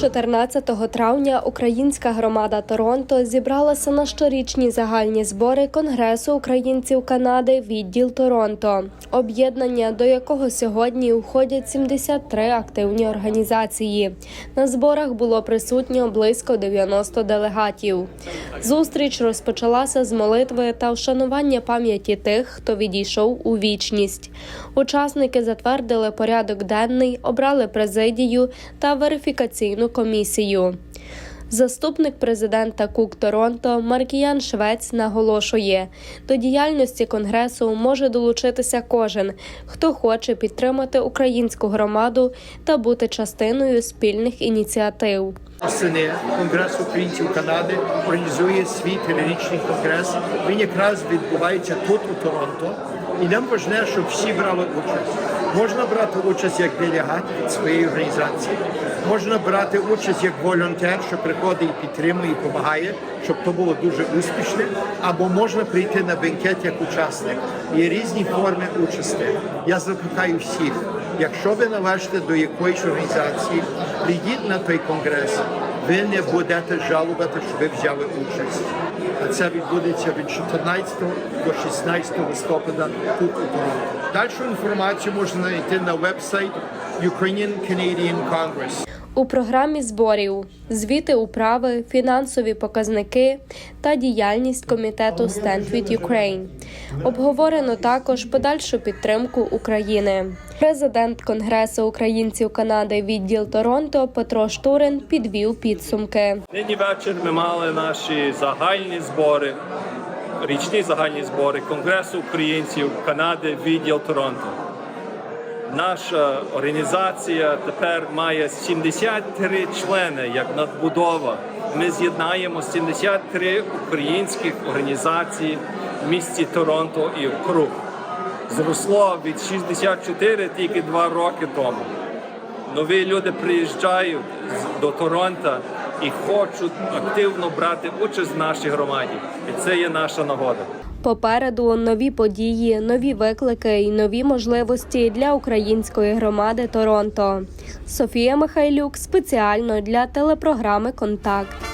14 травня українська громада Торонто зібралася на щорічні загальні збори Конгресу українців Канади відділ Торонто, об'єднання до якого сьогодні входять 73 активні організації. На зборах було присутньо близько 90 делегатів. Зустріч розпочалася з молитви та вшанування пам'яті тих, хто відійшов у вічність. Учасники затвердили порядок денний, обрали президію та верифікаційну комісію. Заступник президента Кук Торонто Маркіян Швець наголошує, до діяльності конгресу може долучитися кожен, хто хоче підтримати українську громаду та бути частиною спільних ініціатив. Осени Конгрес українців Канади організує свій трирічний конгрес. Він якраз відбувається тут у Торонто, і нам важливо, щоб всі брали участь. Можна брати участь як делегат своєї організації, можна брати участь як волонтер, що приходить і підтримує і допомагає, щоб то було дуже успішне, або можна прийти на бенкет як учасник. Є різні форми участі. Я закликаю всіх. Якщо ви належите до якоїсь організації, прийдіть на той конгрес. Ви не будете жалувати, що ви взяли участь. А це відбудеться від 14 до 16 листопада тут у Торонто. Дальшу інформацію можна знайти на вебсайт Ukrainian Canadian Congress. У програмі зборів звіти управи, фінансові показники та діяльність комітету Stand with Ukraine. Обговорено також подальшу підтримку України. Президент Конгресу українців Канади відділ Торонто Петро Штурин підвів підсумки. Нині вечір ми мали наші загальні збори, річні загальні збори Конгресу українців Канади, відділ Торонто. Наша організація тепер має 73 члени як надбудова. Ми з'єднаємо 73 українських організації в місті Торонто і округ. Зросло від 64 тільки два роки тому. Нові люди приїжджають до Торонто і хочуть активно брати участь в нашій громаді. І це є наша нагода. Попереду нові події, нові виклики і нові можливості для української громади Торонто. Софія Михайлюк спеціально для телепрограми Контакт.